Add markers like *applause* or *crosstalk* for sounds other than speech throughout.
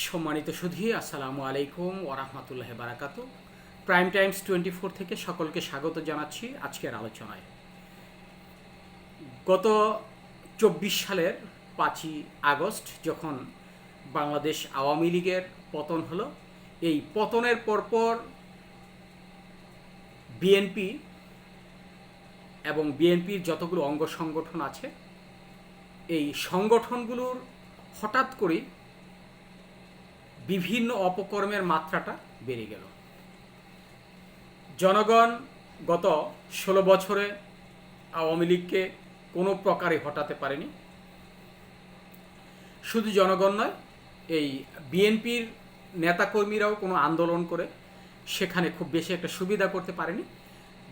সম্মানিত সুধী, আসসালামু আলাইকুম ওরহমতুল্লাহ বারাকাত প্রাইম টাইমস টোয়েন্টি ফোর থেকে সকলকে স্বাগত জানাচ্ছি আজকের আলোচনায়। গত চব্বিশ সালের পাঁচই আগস্ট যখন বাংলাদেশ আওয়ামী লীগের পতন হলো, এই পতনের পরপর বিএনপি এবং বিএনপির যতগুলো অঙ্গ সংগঠন আছে, এই সংগঠনগুলোর হঠাৎ করেই বিভিন্ন অপকর্মের মাত্রাটা বেড়ে গেল। জনগণ গত ষোলো বছরে আওয়ামী লীগকে কোনো প্রকারে হটাতে পারেনি। শুধু জনগণ নয়, এই বিএনপির নেতাকর্মীরাও কোনো আন্দোলন করে সেখানে খুব বেশি একটা সুবিধা করতে পারেনি,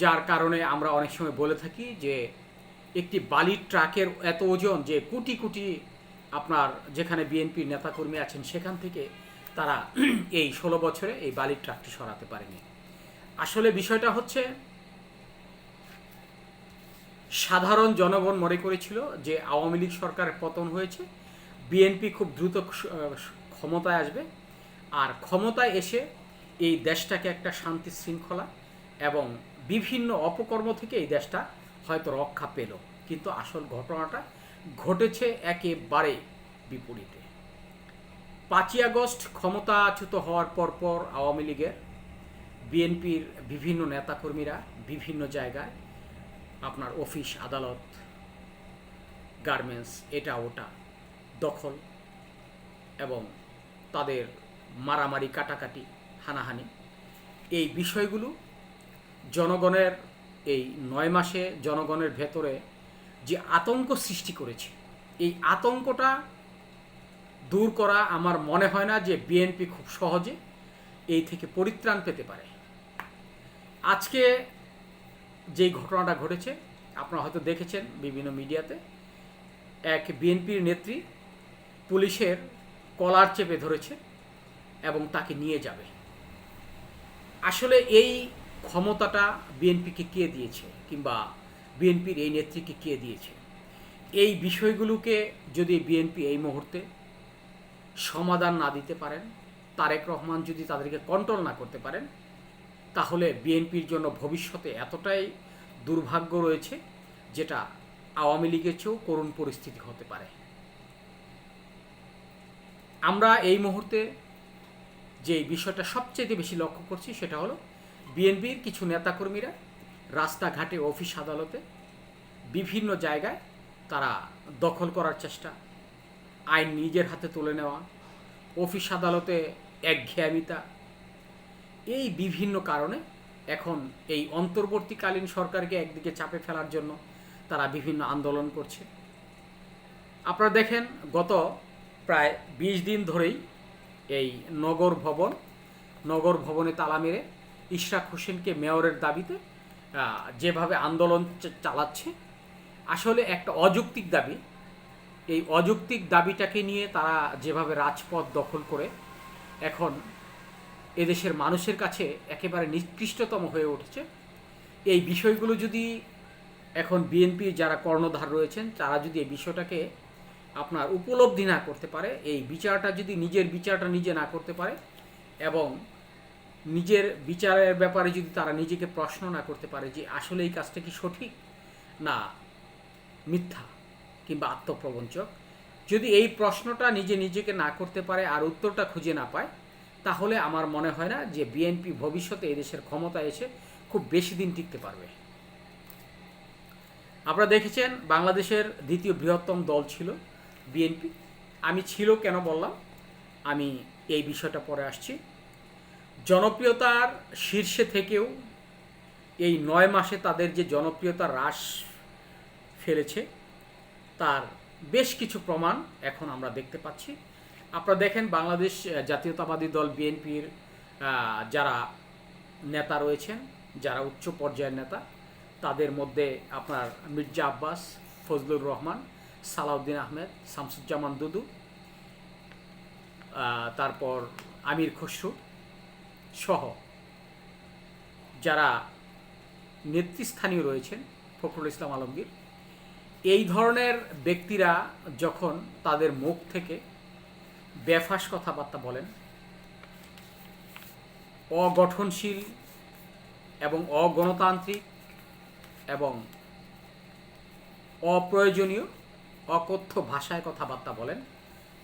যার কারণে আমরা অনেক সময় বলে থাকি যে একটি বালির ট্রাকের এত ওজন যে কোটি কোটি আপনার যেখানে বিএনপির নেতাকর্মী আছেন সেখান থেকে তারা *clears throat* এই ষোলো বছরে এই বালির ট্রাকটি সরাতে পারেনি। আসলে বিষয়টা হচ্ছে, সাধারণ জনগণ মনে করেছিল যে আওয়ামী লীগ সরকারের পতন হয়েছে, বিএনপি খুব দ্রুত ক্ষমতায় আসবে, আর ক্ষমতায় এসে এই দেশটাকে একটা শান্তি শৃঙ্খলা এবং বিভিন্ন অপকর্ম থেকে এই দেশটা হয়তো রক্ষা পেল। কিন্তু আসল ঘটনাটা ঘটেছে একেবারে বিপরীতে। পাঁচই আগস্ট ক্ষমতাচ্যুত হওয়ার পর পর আওয়ামী লীগের বিএনপির বিভিন্ন নেতাকর্মীরা বিভিন্ন জায়গায় আপনার অফিস, আদালত, গার্মেন্টস, এটা ওটা দখল এবং তাদের মারামারি, কাটাকাটি, হানাহানি। এই বিষয়গুলো জনগণের এই নয় মাসে জনগণের ভেতরে যে আতঙ্ক সৃষ্টি করেছে, এই আতঙ্কটা দূর করা আমার মনে হয় না যে বিএনপি খুব সহজে এই থেকে পরিত্রাণ পেতে পারে। আজকে যেই ঘটনাটা ঘটেছে, আপনারা হয়তো দেখেছেন বিভিন্ন মিডিয়াতে, এক বিএনপির নেত্রী পুলিশের কলার চেপে ধরেছে এবং তাকে নিয়ে যাবে। আসলে এই ক্ষমতাটা বিএনপিকে কে দিয়েছে কিংবা বিএনপির এই নেত্রীকে কে দিয়েছে? এই বিষয়গুলোকে যদি বিএনপি এই মুহূর্তে সমাধান না দিতে পারেন, তারেক রহমান যদি তাদেরকে কন্ট্রোল না করতে পারেন, তাহলে বিএনপির জন্য ভবিষ্যতে এতটাই দুর্ভাগ্য রয়েছে যেটা আওয়ামী লীগের চেয়েও করুণ পরিস্থিতি হতে পারে। আমরা এই মুহূর্তে যে বিষয়টা সবচেয়ে বেশি লক্ষ্য করছি সেটা হলো বিএনপির কিছু নেতাকর্মীরা রাস্তাঘাটে, অফিস আদালতে বিভিন্ন জায়গায় তারা দখল করার চেষ্টা আইন নিজের হাতে তুলে নেওয়া, অফিস আদালতে একঘেয়ামিতা এই বিভিন্ন কারণে এখন এই অন্তর্বর্তীকালীন সরকারকে একদিকে চাপে ফেলার জন্য তারা বিভিন্ন আন্দোলন করছে। আপনারা দেখেন, গত প্রায় বিশ দিন ধরেই এই নগর ভবন, নগর ভবনে তালা মেরে ইশরাক হোসেনকে মেয়রের দাবিতে যেভাবে আন্দোলন চালাচ্ছে, আসলে একটা অযৌক্তিক দাবি এই অযৌক্তিক দাবিটাকে নিয়ে তারা যেভাবে রাজপথ দখল করে, এখন এদেশের মানুষের কাছে একেবারে নিকৃষ্টতম হয়ে উঠেছে। এই বিষয়গুলো যদি এখন বিএনপি যারা কর্ণধার রয়েছেন, তারা যদি এই বিষয়টাকে আপনার উপলব্ধি না করতে পারে, এই বিচারটা যদি নিজের বিচারটা নিজে না করতে পারে এবং নিজের বিচারের ব্যাপারে যদি তারা নিজেকে প্রশ্ন না করতে পারে যে আসলে এই কাজটা কি সঠিক না মিথ্যা কিংবা আত্মপ্রবঞ্চক। যদি এই প্রশ্নটা নিজে নিজেকে না করতে পারে আর উত্তরটা খুঁজে না পায়, তাহলে আমার মনে হয় না যে বিএনপি ভবিষ্যতে এদেশের ক্ষমতা এসে খুব বেশি দিন টিকতে পারবে। আপনারা দেখেছেন বাংলাদেশের দ্বিতীয় বৃহত্তম দল ছিল বিএনপি আমি ছিল কেন বললাম? আমি এই বিষয়টা পরে আসছি। জনপ্রিয়তার শীর্ষে থেকেও এই নয় মাসে তাদের যে জনপ্রিয়তা হ্রাস ফেলেছে তার বেশ কিছু প্রমাণ এখন আমরা দেখতে পাচ্ছি। আপনারা দেখেন বাংলাদেশ জাতীয়তাবাদী দল বিএনপির যারা নেতা রয়েছেন, যারা উচ্চ পর্যায়ের নেতা, তাদের মধ্যে আপনার মির্জা আব্বাস, ফজলুর রহমান, সালাউদ্দিন আহমেদ, শামসুজ্জামান দুদু তারপর আমির খসরু সহ যারা নেতৃস্থানীয় রয়েছেন, ফখরুল ইসলাম আলমগীর এই ধরনের ব্যক্তিরা যখন তাদের মুখ থেকে বেফাস কথাবার্তা বলেন, অগঠনশীল এবং অগণতান্ত্রিক এবং অপ্রয়োজনীয়, অকথ্য ভাষায় কথাবার্তা বলেন,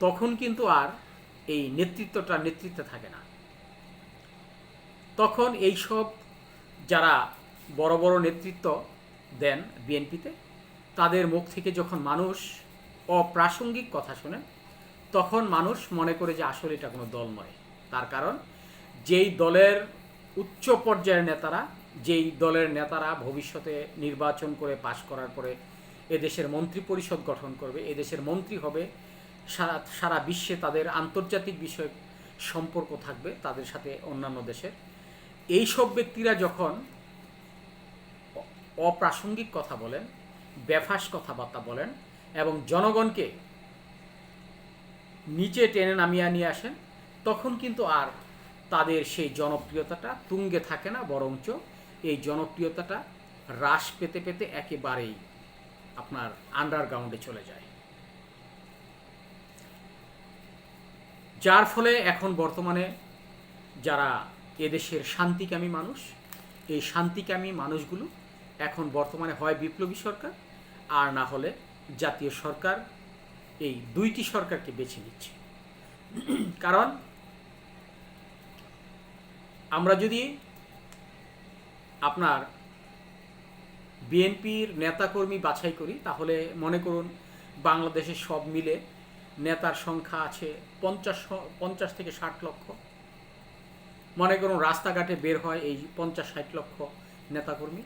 তখন কিন্তু আর এই নেতৃত্বটা নেতৃত্বে থাকে না। তখন এইসব যারা বড় বড় নেতৃত্ব দেন বিএনপিতে তাদের মুখ থেকে যখন মানুষ অপ্রাসঙ্গিক কথা শোনেন তখন মানুষ মনে করে যে আসলে এটা কোনো দল নয়। তার কারণ, যেই দলের উচ্চ পর্যায়ের নেতারা, যেই দলের নেতারা ভবিষ্যতে নির্বাচন করে পাশ করার পরে এদেশের মন্ত্রী পরিষদ গঠন করবে, এদেশের মন্ত্রী হবে, সারা সারা বিশ্বে তাদের আন্তর্জাতিক বিষয় সম্পর্ক থাকবে তাদের সাথে অন্যান্য দেশের। এই সব ব্যক্তিরা যখন অপ্রাসঙ্গিক কথা বলেন বেফাস কথাবার্তা বলেন এবং জনগণকে নিচে টেনে নামিয়ে নিয়ে আসেন, তখন কিন্তু আর তাদের সেই জনপ্রিয়তাটা তুঙ্গে থাকে না, বরঞ্চ এই জনপ্রিয়তাটা হ্রাস পেতে পেতে একেবারেই আপনার আন্ডারগ্রাউন্ডে চলে যায়। যার ফলে এখন বর্তমানে যারা এদেশের শান্তিকামী মানুষ, এই শান্তিকামী মানুষগুলো এখন বর্তমানে হয় বিপ্লবী সরকার। আর না হলে জাতীয় সরকার এই দুইটি সরকারকে বেছে নিচ্ছে। কারণ আমরা যদি আপনার বিএনপির নেতাকর্মী বাছাই করি, তাহলে মনে করুন বাংলাদেশে সব মিলে নেতার সংখ্যা আছে পঞ্চাশ পঞ্চাশ থেকে ষাট লক্ষ। মনে করুন রাস্তাঘাটে বের হয় এই পঞ্চাশ ষাট লক্ষ নেতাকর্মী।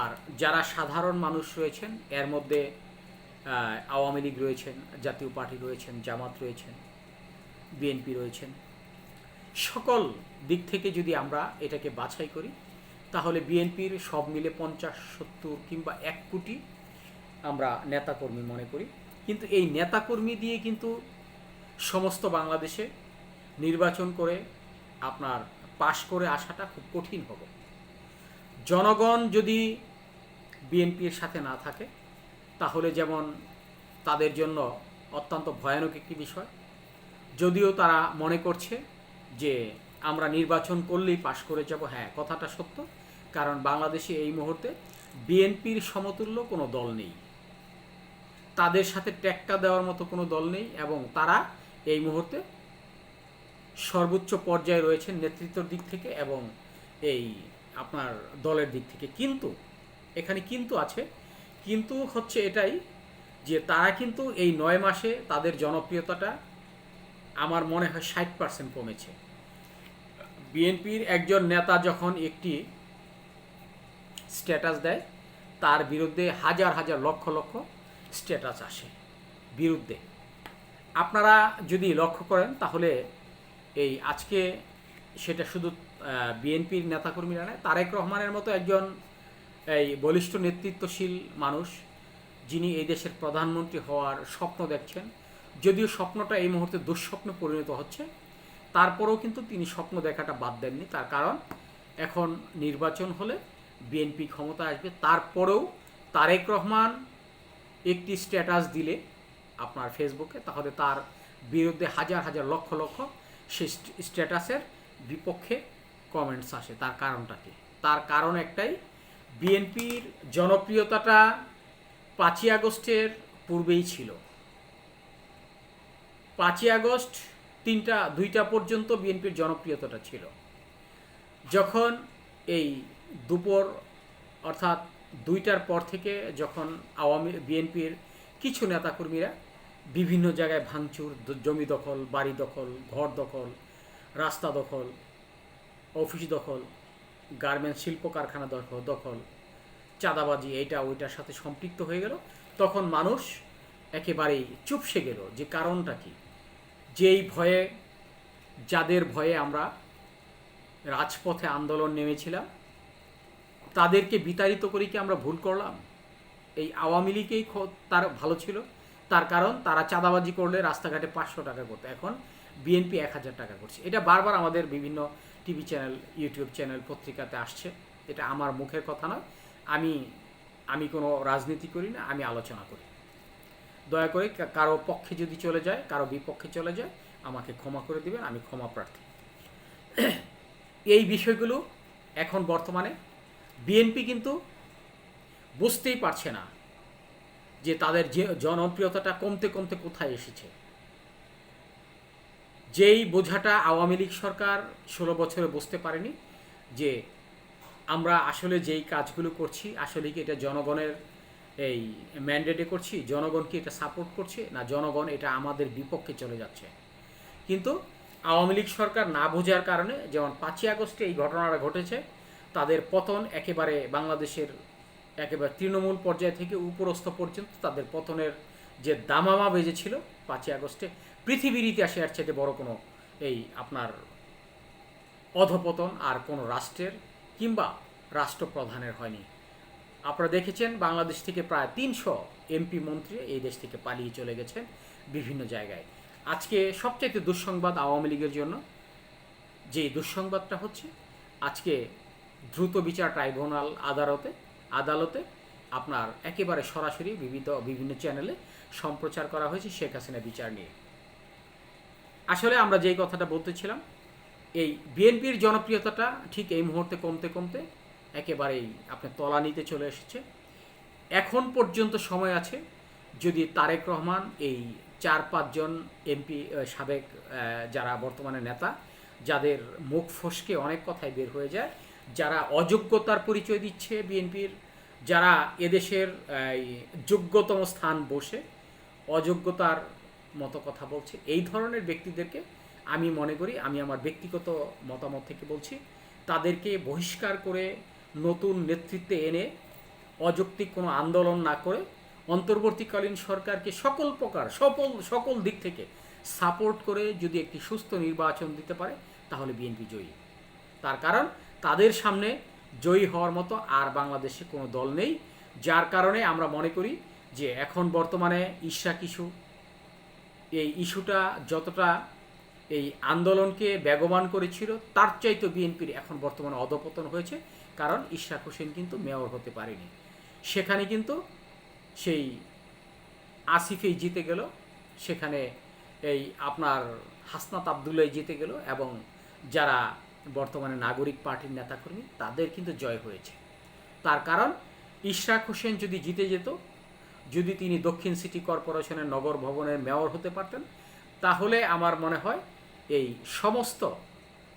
আর যারা সাধারণ মানুষ রয়েছেন, এর মধ্যে আওয়ামী লীগ রয়েছেন, জাতীয় পার্টি রয়েছেন, জামাত রয়েছেন বিএনপি রয়েছেন, সকল দিক থেকে যদি আমরা এটাকে বাছাই করি, তাহলে বিএনপির সব মিলে পঞ্চাশ, সত্তর কিংবা এক কোটি আমরা নেতাকর্মী মনে করি। কিন্তু এই নেতাকর্মী দিয়ে কিন্তু সমস্ত বাংলাদেশে নির্বাচন করে আপনার পাশ করে আসাটা খুব কঠিন হবে। জনগণ যদি বিএনপির সাথে না থাকে, তাহলে যেমন তাদের জন্য অত্যন্ত ভয়ানক একটি বিষয়, যদিও তারা মনে করছে যে আমরা নির্বাচন করলেই পাশ করে যাব। হ্যাঁ কথাটা সত্য, কারণ বাংলাদেশে এই মুহূর্তে বিএনপির সমতুল্য কোনো দল নেই। তাদের সাথে টেক্কা দেওয়ার মতো কোনো দল নেই এবং তারা এই মুহূর্তে সর্বোচ্চ পর্যায়ে রয়েছেন নেতৃত্বর দিক থেকে এবং এই আপনার দলের দিক থেকে। কিন্তু, এখানে কিন্তু আছে, কিন্তু হচ্ছে এটাই যে তারা কিন্তু এই নয় মাসে তাদের জনপ্রিয়তাটা আমার মনে হয় ষাট পার্সেন্ট কমেছে। বিএনপির একজন নেতা যখন একটি স্ট্যাটাস দেয়, তার বিরুদ্ধে হাজার হাজার লক্ষ লক্ষ স্ট্যাটাস আসে, বিরুদ্ধে। আপনারা যদি লক্ষ্য করেন, তাহলে এই আজকে সেটা শুধু বিএনপির নেতাকর্মীরা নয়, তারেক রহমানের মতো একজন, এই বলিষ্ঠ নেতৃত্বশীল মানুষ, যিনি এই দেশের প্রধানমন্ত্রী হওয়ার স্বপ্ন দেখছেন, যদিও স্বপ্নটা এই মুহূর্তে দুঃস্বপ্নে পরিণত হচ্ছে, তারপরেও কিন্তু তিনি স্বপ্ন দেখাটা বাদ দেননি, তার কারণ এখন নির্বাচন হলে বিএনপি ক্ষমতা আসবে, তারপরেও তারেক রহমান একটি স্ট্যাটাস দিলে আপনার ফেসবুকে, তাহলে তার বিরুদ্ধে হাজার হাজার লক্ষ লক্ষ সেই স্ট্যাটাসের বিপক্ষে কমেন্টস আসে, তার কারণটা কি? তার কারণ একটাই, বিএনপির জনপ্রিয়তাটা পাঁচই আগস্টের পূর্বেই ছিল। পাঁচই আগস্ট তিনটা, দুইটা পর্যন্ত বিএনপির জনপ্রিয়তাটা ছিল। যখন এই দুপুর, অর্থাৎ দুইটার পর থেকে যখন আওয়ামী, বিএনপির কিছু নেতাকর্মীরা বিভিন্ন জায়গায় ভাঙচুর জমি দখল, বাড়ি দখল, ঘর দখল রাস্তা দখল, অফিস দখল, গার্মেন্টস শিল্প কারখানা দখল দখল চাঁদাবাজি, এইটা ওইটার সাথে সম্পৃক্ত হয়ে গেল। তখন মানুষ একেবারেই চুপসে গেল যে কারণটা কি? যেই ভয়ে, যাদের ভয়ে আমরা রাজপথে আন্দোলন নেমেছিলাম, তাদেরকে বিতাড়িত করে কি আমরা ভুল করলাম? এই আওয়ামী লীগেই তার ভালো ছিল। তার কারণ, তারা চাঁদাবাজি করলে রাস্তাঘাটে পাঁচশো টাকা করতো। এখন বিএনপি এক হাজার টাকা করছে। এটা বারবার আমাদের বিভিন্ন টিভি চ্যানেল, ইউটিউব চ্যানেল পত্রিকাতে আসছে। এটা আমার মুখের কথা নয়। আমি আমি কোনো রাজনীতি করি না, আমি আলোচনা করি। দয়া করে কারও পক্ষে যদি চলে যায়, কারও বিপক্ষে চলে যায়, আমাকে ক্ষমা করে দিবেন, আমি ক্ষমা প্রার্থী। *clears throat* এই বিষয়গুলো এখন বর্তমানে বিএনপি কিন্তু বুঝতেই পারছে না যে তাদের যে জনপ্রিয়তাটা কমতে কমতে কোথায় এসেছে। যেই বোঝাটা আওয়ামী লীগ সরকার ষোলো বছরে বুঝতে পারেনি যে আমরা আসলে যেই কাজগুলো করছি, আসলে কি এটা জনগণের এই ম্যান্ডেটে করছি, জনগণ কি এটা সাপোর্ট করছে, না জনগণ এটা আমাদের বিপক্ষে চলে যাচ্ছে? কিন্তু আওয়ামী লীগ সরকার না বোঝার কারণে যেমন পাঁচই আগস্টে এই ঘটনাটা ঘটেছে, তাদের পতন একেবারে বাংলাদেশের একেবারে তৃণমূল পর্যায় থেকে উপরস্থ পর্যন্ত তাদের পতনের যে দামামা বেজেছিল পাঁচই আগস্টে পৃথিবীর ইতিহাসে এর চাইতে বড় কোনো এই আপনার অধপতন আর কোনো রাষ্ট্রের কিংবা রাষ্ট্রপ্রধানের হয়নি। আপনারা দেখেছেন বাংলাদেশ থেকে প্রায় তিনশো এমপি মন্ত্রী এই দেশ থেকে পালিয়ে চলে গেছেন বিভিন্ন জায়গায়। আজকে সবচাইতে দুঃসংবাদ আওয়ামী লীগের জন্য, যে দুঃসংবাদটা হচ্ছে, আজকে দ্রুত বিচার ট্রাইব্যুনাল আদালতে আদালতে আপনার একেবারে সরাসরি বিবিধ বিভিন্ন চ্যানেলে সম্প্রচার করা হয়েছে শেখ হাসিনা বিচার নিয়ে। আসলে আমরা যেই কথাটা বলতেছিলাম, এই বিএনপির জনপ্রিয়তাটা ঠিক এই মুহূর্তে কমতে কমতে একেবারেই আপনার তলানিতে চলে এসেছে। এখন পর্যন্ত সময় আছে যদি তারেক রহমান এই চার পাঁচজন এমপি সাবেক যারা বর্তমানে নেতা, যাদের মুখ ফসকে অনেক কথাই বের হয়ে যায়, যারা অযোগ্যতার পরিচয় দিচ্ছে বিএনপির, যারা এদেশের যোগ্যতম স্থান বসে, অযোগ্যতার মতো কথা বলছে। এই ধরনের ব্যক্তিদেরকে আমি মনে করি, আমি আমার ব্যক্তিগত মতামত থেকে বলছি, তাদেরকে বহিষ্কার করে নতুন নেতৃত্বে এনে অযৌক্তিক কোনো আন্দোলন না করে অন্তর্বর্তীকালীন সরকারকে সকল প্রকার, সকল সকল দিক থেকে সাপোর্ট করে যদি একটি সুস্থ নির্বাচন দিতে পারে, তাহলে বিএনপি জয়ী। তার কারণ, তাদের সামনে জয়ী হওয়ার মতো আর বাংলাদেশে কোনো দল নেই, যার কারণে আমরা মনে করি যে এখন বর্তমানে ইশাক ইস্যু এই ইস্যুটা যতটা এই আন্দোলনকে বেগবান করেছিল, তার চাইতে বিএনপির এখন বর্তমানে অধপতন হয়েছে। কারণ ইশরাক হোসেন কিন্তু মেয়র হতে পারেনি। সেখানে কিন্তু সেই আসিফেই জিতে গেল, সেখানে এই আপনার হাসনাত আবদুল্লাহ জিতে গেল এবং যারা বর্তমানে নাগরিক পার্টির নেতাকর্মী, তাদের কিন্তু জয় হয়েছে। তার কারণ ইশরাক হোসেন যদি জিতে যেত যদি তিনি দক্ষিণ সিটি কর্পোরেশনের নগর ভবনের মেয়র হতে পারতেন, তাহলে আমার মনে হয় এই সমস্ত,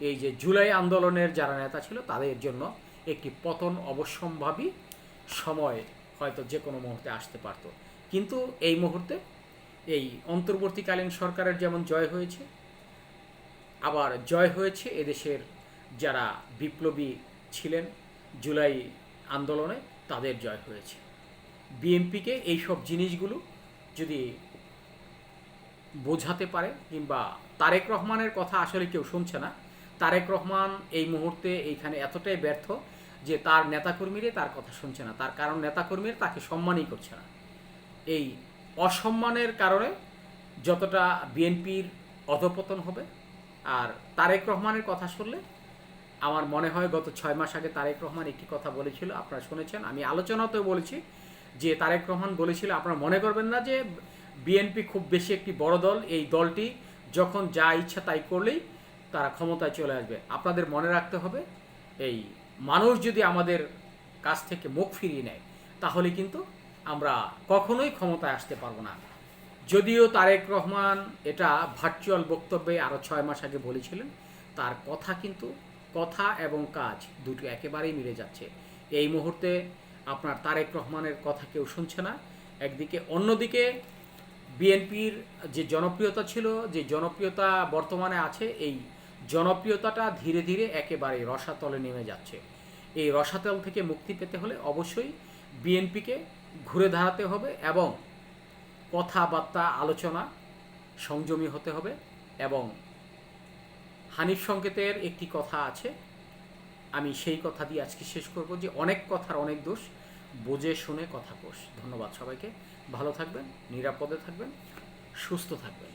এই যে জুলাই আন্দোলনের যারা নেতা ছিল, তাদের জন্য একটি পতন অবশ্যম্ভাবী সময় হয়তো যে কোনো মুহূর্তে আসতে পারত। কিন্তু এই মুহূর্তে এই অন্তর্বর্তীকালীন সরকারের যেমন জয় হয়েছে, আবার জয় হয়েছে এদেশের যারা বিপ্লবী ছিলেন জুলাই আন্দোলনে, তাদের জয় হয়েছে। বিএনপিকে এইসব জিনিসগুলো যদি বোঝাতে পারে কিংবা তারেক রহমানের কথা আসলে কেউ শুনছে না, তারেক রহমান এই মুহূর্তে এইখানে এতটাই ব্যর্থ যে তার নেতাকর্মীরা তার কথা শুনছে না, তার কারণ নেতাকর্মীরা তাকে সম্মানই করছে না। এই অসম্মানের কারণে যতটা বিএনপির অধপতন হবে, আর তারেক রহমানের কথা শুনলে আমার মনে হয় গত ছয় মাস আগে তারেক রহমান একটি কথা বলেছিল, আপনারা শুনেছেন, আমি আলোচনাতেও বলেছি যে তারেক রহমান বলেছিল, আপনারা মনে করবেন না যে বিএনপি খুব বেশি একটি বড় দল, এই দলটি যখন যা ইচ্ছা তাই করলেই তারা ক্ষমতায় চলে আসবে। আপনাদের মনে রাখতে হবে, এই মানুষ যদি আমাদের কাছ থেকে মুখ ফিরিয়ে নেয়, তাহলে কিন্তু আমরা কখনোই ক্ষমতায় আসতে পারব না। যদিও তারেক রহমান এটা ভার্চুয়াল বক্তব্যে আরও ছয় মাস আগে বলেছিলেন, তার কথা কিন্তু কথা এবং কাজ দুটো একেবারেই মিলে যাচ্ছে। এই মুহূর্তে আপনার তারেক রহমানের কথা কেউ শুনছে না। একদিকে, অন্যদিকে বিএনপির যে জনপ্রিয়তা ছিল, যে জনপ্রিয়তা বর্তমানে আছে, এই জনপ্রিয়তাটা ধীরে ধীরে একেবারে রসাতলে নেমে যাচ্ছে। এই রসাতল থেকে মুক্তি পেতে হলে অবশ্যই বিএনপিকে ঘুরে দাঁড়াতে হবে এবং কথাবার্তা, আলোচনা সংযমী হতে হবে এবং হানিফ সংকেতের একটি কথা আছে আমি সেই কথা দিয়ে আজকে শেষ করব যে অনেক কথার অনেক দোষ, বোঝে শুনে কথা কোষ ধন্যবাদ সবাইকে। ভালো থাকবেন, নিরাপদে থাকবেন, সুস্থ থাকবেন।